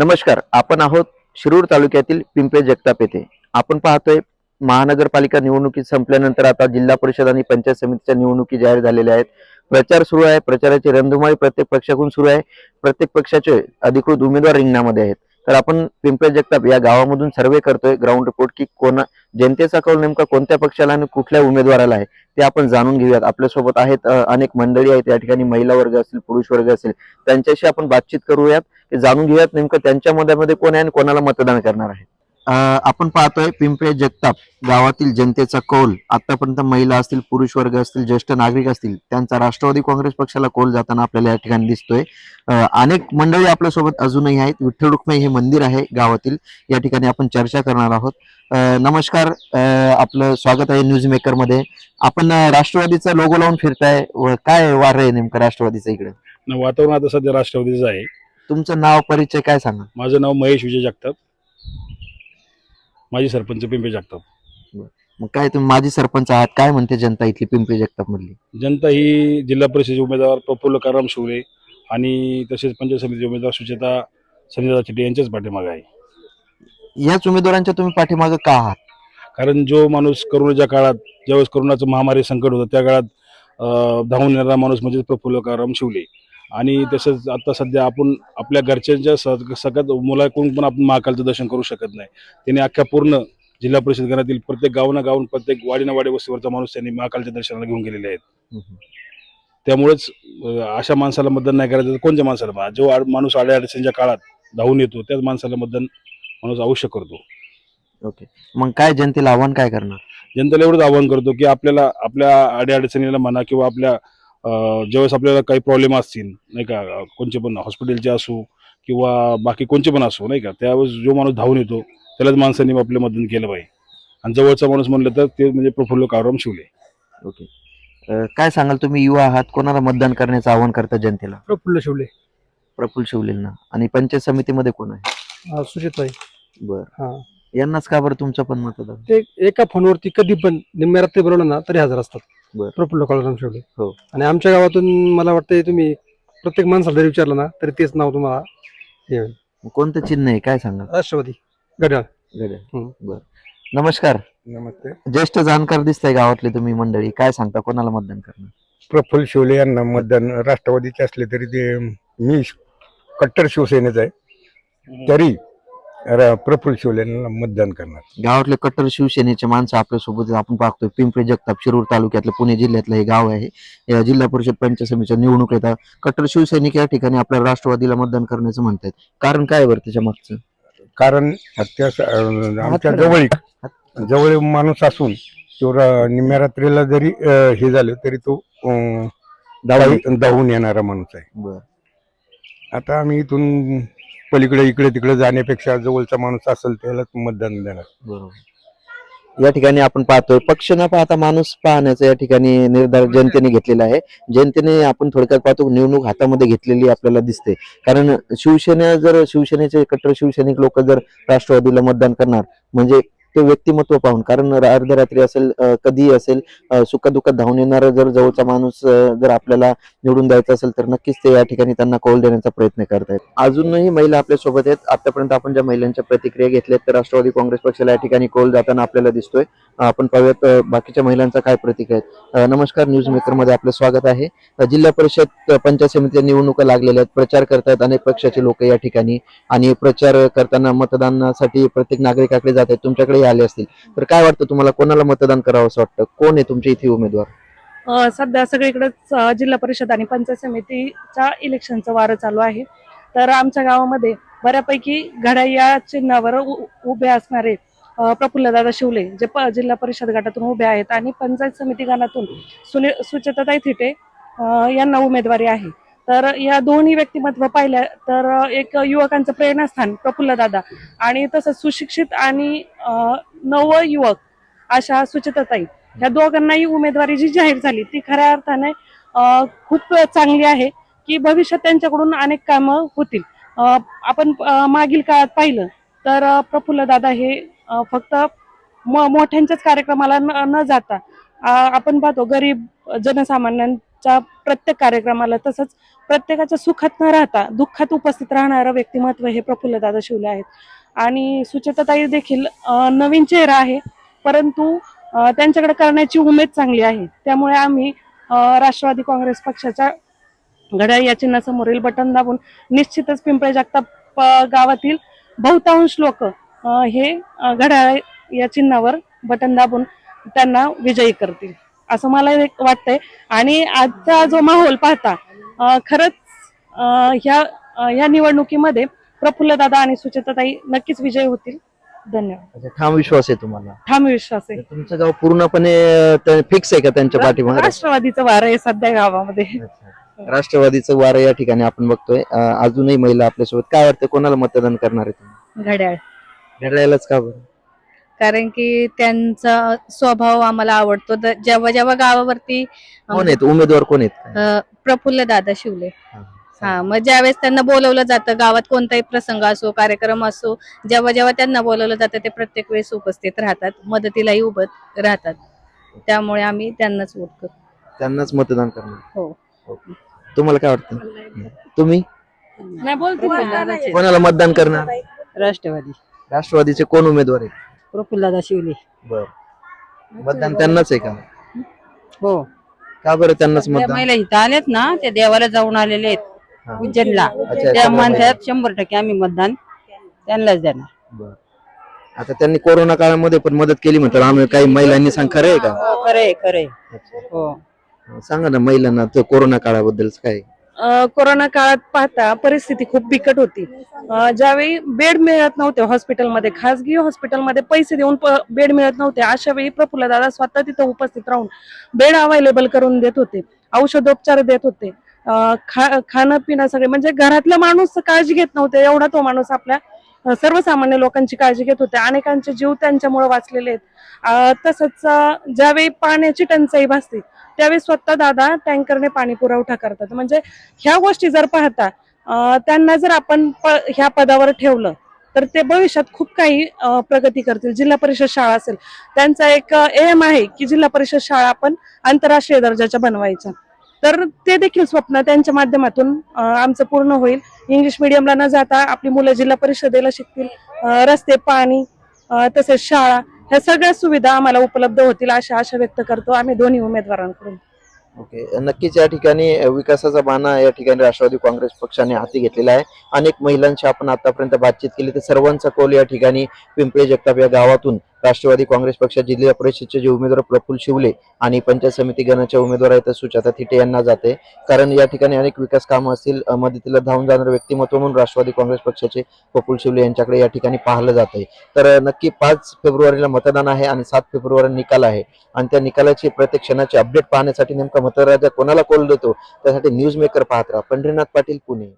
नमस्कार आपण आहोत शिरूर तालुक्यातील पिंपळे जगताप येथे. आपण पाहतोय महानगरपालिका निवडणुकी संपल्यानंतर आता जिल्हा परिषद आणि पंचायत समितीच्या निवडणुकी जाहीर झालेल्या आहेत. प्रचार सुरू आहे प्रचाराची रणधुमाळी प्रत्येक पक्षाकडून सुरू आहे. प्रत्येक पक्षाचे अधिकृत उमेदवार रिंगणामध्ये आहेत. तर आपण पिंपळे जगताप या गावामधून सर्वे करतोय ग्राउंड रिपोर्ट की कोणा जनतेचा कौल नेमका कोणत्या पक्षाला आणि कुठल्या उमेदवाराला आहे ते आपण जाणून घेऊयात. आपल्यासोबत आहेत अनेक मंडळी आहेत या ठिकाणी महिला वर्ग असेल पुरुष वर्ग असेल त्यांच्याशी आपण बातचीत करूयात ते जाणून घेऊयात नेमकं त्यांच्या मतामध्ये कोण आहे आणि कोणाला मतदान करणार आहे. आपण पाहतोय पिंपळे जगताप गावातील जनतेचा कौल. आतापर्यंत महिला असतील पुरुष वर्ग असतील ज्येष्ठ नागरिक असतील त्यांचा राष्ट्रवादी काँग्रेस पक्षाला कौल जाताना आपल्याला या ठिकाणी दिसतोय. अनेक मंडळी आपल्यासोबत अजूनही आहेत. विठ्ठल रुक्माई हे मंदिर आहे गावातील. या ठिकाणी आपण चर्चा करणार आहोत. नमस्कार. आपलं स्वागत आहे न्यूज मेकरमध्ये. आपण राष्ट्रवादीचा लोगो लावून फिरताय. व काय वार आहे नेमकं राष्ट्रवादीचं इकडे? न वातावरण आता सध्या राष्ट्रवादीचं आहे. तुमचं नाव परिचय काय सांगा? माझं नाव महेश विजय जगताप. माजी सरपंच पिंपे जगताप. मग काय तुम्ही माजी सरपंच आहात काय म्हणते जनता इथली पिंपरी जगताप मधली? जनता ही जिल्हा परिषदेचे उमेदवार प्रफुल्ल काराम शिवले आणि तसेच पंचायत समितीचे उमेदवार सुचेता संजय चिटे यांच्याच पाठीमागे आहे. याच उमेदवारांच्या तुम्ही पाठीमागे का आहात? कारण जो माणूस करोनाच्या काळात ज्यावेळेस करोनाचं महामारी संकट होतं त्या काळात अं, धावून येणारा माणूस म्हणजे प्रफुल्ल काराम शिवले. आणि तसंच आता सध्या आपण आपल्या घरच्यांच्या स- सगळ्यात मुलाकडून पण आपण महाकालचं दर्शन करू शकत नाही. त्याने अख्ख्या पूर्ण जिल्हा परिषद घरातील प्रत्येक गावना गावून प्रत्येक वाडीना वाडी वस्तीवरचा माणूस त्यांनी महाकालच्या दर्शनाला घेऊन गेलेले आहेत. त्यामुळेच अशा माणसाला मतदान नाही करायचं. कोणत्या माणसाला? जो माणूस आड्या अडचणीच्या काळात धावून येतो त्याच माणसाला मतदान माणूस अवश्य करतो. ओके. मग काय जनतेला आव्हान काय करणार? जनतेला एवढंच आवाहन करतो की आपल्याला आपल्या अडीअडचणीला म्हणा किंवा आपल्या ज्यावेळेस आपल्याला काही प्रॉब्लेम असतील नाही का कोणचे पण हॉस्पिटलचे असो किंवा बाकी कोणचे पण असो नाही का त्यावेळेस जो माणूस धावून येतो त्यालाच माणसांनी आपलं मतदान केलं पाहिजे. आणि जवळचा माणूस म्हणलं तर ते म्हणजे प्रफुल्ल काराम शिवले. ओके. अं, काय सांगाल तुम्ही युवा आहात कोणाला मतदान करण्याचं आव्हान करता जनतेला? प्रफुल्ल शिवले. प्रफुल्ल शिवलेंना. आणि पंचायत समितीमध्ये कोण आहे? सुचिताई बर. हा. यांनाच का बरं तुमचं पण मतदान? ते एका फोनवरती कधी पण निम्म्या रात्री बोलवलं ना तरी हजर असतात. बर. प्रफुल्ल काळाराम शिवले हो. आणि आमच्या गावातून मला वाटतं तुम्ही प्रत्येक माणसाला जरी विचारलं ना तरी तेच नाव तुम्हाला हे होईल. कोणतं चिन्ह आहे? काय सांगा राष्ट्रवादी घड्याळ. हम्म. बर. नमस्कार. नमस्ते. ज्येष्ठ जाणकार दिसताय गावातले तुम्ही मंडळी. काय सांगता? कोणाला मतदान करणार? प्रफुल्ल शिवले यांना मतदान राष्ट्रवादीचे असले तरी ते मी श- कट्टर शिवसेनेचा आहे. तरी र- प्रफुल्ल शिवले यांना मतदान करणार. गावातले कट्टर शिवसेनेचे माणसं आपल्यासोबत आहेत. आपण पाहतोय पिंपरी जगताप शिरूर तालुक्यातलं पुणे जिल्ह्यातलं हे गाव आहे. या जिल्हा परिषद पंचायत समितीच्या निवडणूक येतात कट्टर शिवसैनिक या ठिकाणी आपल्या राष्ट्रवादीला मतदान करण्याचं म्हणतात कारण काय बरं त्याच्या मागचं? कारण त्या स- अं, आमच्या जवळीक जवळ माणूस असून तो र- निम्म्या रात्रीला जरी अं, हे झालं तरी तो अं, धावी- धावून येणारा माणूस आहे. बर. आता आम्ही इथून पलीकडे इकडे तिकडे जाण्यापेक्षा जवळचा माणूस असेल त्यालाच मतदान देणार. बरोबर. या ठिकाणी आपण पाहतोय पक्ष न पाहता माणूस पाहण्याचा या ठिकाणी निर्धार जनतेने घेतलेला आहे. जनतेने आपण थोडक्यात पाहतो निवडणूक हातामध्ये घेतलेली आपल्याला दिसते. कारण शिवसेना जर शिवसेनेचे कट्टर शिवसैनिक लोक जर राष्ट्रवादीला मतदान करणार म्हणजे ते व्यक्तिमत्व पाहून. कारण रा- अर्ध्या रात्री असेल कधीही असेल सुखदुःखात धावून येणारा जर जवळचा माणूस जर आपल्याला निवडून द्यायचा असेल तर नक्कीच ते या ठिकाणी त्यांना कौल देण्याचा प्रयत्न करतायत. अजूनही महिला आपल्यासोबत आहेत. आतापर्यंत आपण ज्या महिलांच्या प्रतिक्रिया घेतल्यात तर राष्ट्रवादी काँग्रेस पक्षाला या ठिकाणी कौल जाताना आपल्याला दिसतोय. आपण पाहूयात बाकीच्या महिलांचा काय प्रतिक्रिया आहेत. नमस्कार न्यूज मेकरमध्ये आपलं स्वागत आहे. जिल्हा परिषद पंचायत समितीच्या निवडणुका लागलेल्या आहेत. प्रचार करतायत अनेक पक्षाचे लोक या ठिकाणी. आणि प्रचार करताना मतदानासाठी प्रत्येक नागरिकाकडे जात आहेत. तुमच्याकडे आले असतील तर काय वाटतं तुम्हाला कोणाला मतदान करावं असं वाटतं? कोण आहे तुमच्या इथे उमेदवार? सध्या सगळीकडेच जिल्हा परिषद आणि पंचायत समितीच्या इलेक्शनचं वारं चालू आहे. तर आमच्या गावामध्ये बऱ्यापैकी घड्या या चिन्हावर उभे असणारे प्रफुल्लदादा शिवले जे प जिल्हा परिषद गटातून उभे आहेत आणि पंचायत समिती गणातून सुने सुचेताताई थिटे यांना उमेदवारी आहे. तर या दोन्ही व्यक्तिमत्व पाहिल्या तर एक युवकांचं प्रेरणास्थान प्रफुल्लदादा आणि तसंच सुशिक्षित आणि नवयुवक अशा सुचिताताई ह्या दोघांनाही उमेदवारी जी जाहीर झाली ती खऱ्या अर्थाने खूप चांगली आहे की भविष्यात त्यांच्याकडून अनेक कामं होतील. आपण मागील काळात पाहिलं तर प्रफुल्ल दादा हे फक्त म- मोठ्यांच्याच कार्यक्रमाला न न जाता आपण पाहतो गरीब जनसामान्यांच्या प्रत्येक कार्यक्रमाला तसंच प्रत्येकाच्या सुखात न राहता दुःखात उपस्थित राहणारं व्यक्तिमत्व हे प्रफुल्लदादा शिवले आहेत. आणि सुचेताताई देखील नवीन चेहरा आहे. परंतु त्यांच्याकडे करण्याची उमेद चांगली आहे. त्यामुळे आम्ही राष्ट्रवादी काँग्रेस पक्षाच्या घड्याळ या चिन्हासमोरील बटन दाबून निश्चितच पिंपळे जगताप गावातील बहुतांश लोक हे घड्याळ या चिन्हावर बटन दाबून त्यांना विजयी करतील. असं मला एक वाटतंय. आणि आजचा जो माहोल पाहता खरंच ह्या ह्या निवडणुकीमध्ये प्रफुल्लदादा आणि सुचेताताई नक्कीच विजयी होतील. धन्यवाद. अच्छा, ठाम विश्वास आहे तुम्हाला? ठाम विश्वास आहे. तुमचं गाव पूर्णपणे फिक्स आहे का त्यांच्या पाठीमागे? राष्ट्रवादीचं वार आहे सध्या गावामध्ये. अच्छा. राष्ट्रवादीचं वारं या ठिकाणी आपण बघतोय. अं, अजूनही महिला आपल्यासोबत. काय वाटतं कोणाला मतदान करणार आहे तुम्ही? घड्याळ. घड्याळालाच का बरं? कारण की त्यांचा स्वभाव आम्हाला आवडतो. द- जेव्हा जेव्हा गावावरती कोण आहेत? उमेदवार कोण आहेत? अ, प्रफुल्ल दादा शिवले. हा. हा मग ज्यावेळेस त्यांना बोलवलं जातं गावात कोणताही प्रसंग असो कार्यक्रम असो जेव्हा जेव्हा त्यांना बोलवलं जातं ते प्रत्येक वेळेस उपस्थित राहतात मदतीलाही उभं राहतात. त्यामुळे आम्ही त्यांनाच वोट करतो. त्यांनाच मतदान करणार. हो. तुम्हाला काय वाटतं? तुम्ही? नाही बोलते कोणाला मतदान करणार? राष्ट्रवादी. राष्ट्रवादीचे कोण उमेदवार आहेत? प्रफुल्लदादा शिवले. बर. मतदान त्यांनाच आहे का? हो. का बरं त्यांनाच त्या मतदान? महिला इथं आल्यात ना त्या देवाला जाऊन आलेले आहेत. उज्जैनला. अच्छा, त्या शंभर टक्के आम्ही मतदान त्यांनाच देणार. बर. आता त्यांनी कोरोना काळामध्ये पण मदत केली म्हणतात. आम्ही काही महिलांनी सांग खरं आहे का? हो खरे खरे हो. सांगा ना महिलांना तो कोरोना काळाबद्दल काय? अ, कोरोना काळात पाहता परिस्थिती खूप बिकट होती. अ, ज्यावेळी बेड मिळत नव्हते हॉस्पिटलमध्ये खासगी हॉस्पिटलमध्ये पैसे देऊन प- बेड मिळत नव्हते अशा वेळी प्रफुल्लदादा स्वतः तिथं उपस्थित राहून बेड अवेलेबल करून देत होते औषधोपचार देत होते. खा खाणं पिणं सगळे. म्हणजे घरातला माणूस काळजी घेत नव्हते एवढा तो माणूस आपल्या सर्वसामान्य लोकांची काळजी घेत होते. अनेकांचे जीव त्यांच्यामुळे वाचलेले आहेत. तसंच ज्यावेळी पाण्याची टंचाई भासते त्यावेळी स्वतः दादा टँकरने पाणी पुरवठा करतात. म्हणजे ह्या गोष्टी जर पाहता त्यांना जर आपण प- ह्या पदावर ठेवलं तर ते भविष्यात खूप काही प्रगती करतील. जिल्हा परिषद शाळा असेल त्यांचा एक एम आहे की जिल्हा परिषद शाळा आपण आंतरराष्ट्रीय दर्जाच्या बनवायच्या. तर ते देखील स्वप्न त्यांच्या माध्यमातून आमचं पूर्ण होईल. इंग्लिश मिडियमला न जाता आपली मुलं जिल्हा परिषदेला शिकतील. रस्ते पाणी तसेच शाळा ह्या सगळ्या सुविधा आम्हाला उपलब्ध होतील अशा आशा व्यक्त करतो आम्ही दोन्ही उमेदवारांकडून. ओके. नक्कीच या ठिकाणी विकासाचा बाणा या ठिकाणी राष्ट्रवादी काँग्रेस पक्षाने हाती घेतलेला आहे. अनेक महिलांशी आपण आतापर्यंत बातचीत केली. तर सर्वांचा कौल या ठिकाणी पिंपळे जगताप या गावातून राष्ट्रवादी काँग्रेस पक्षात जिल्हा परिषदचे जे उमेदवार प्रफुल शिवले आणि पंचायत समिती गणाच्या उमेदवार आहेत सुजाता थिटे यांना जाते. कारण या ठिकाणी अनेक विकास कामं असतील मदतीला धावून जाणारे व्यक्तिमत्व म्हणून राष्ट्रवादी काँग्रेस पक्षाचे प्रफुल शिवले यांच्याकडे या ठिकाणी पाहिलं जात. आहे तर नक्की पाच फेब्रुवारीला मतदान आहे आणि सात फेब्रुवारी निकाल आहे. आणि त्या निकालाची प्रत्येक क्षणाची अपडेट पाहण्यासाठी नेमका मतदाराचा कोणाला कॉल देतो? त्यासाठी न्यूज मेकर पाहत राहा. पंढरीनाथ पाटील पुणे.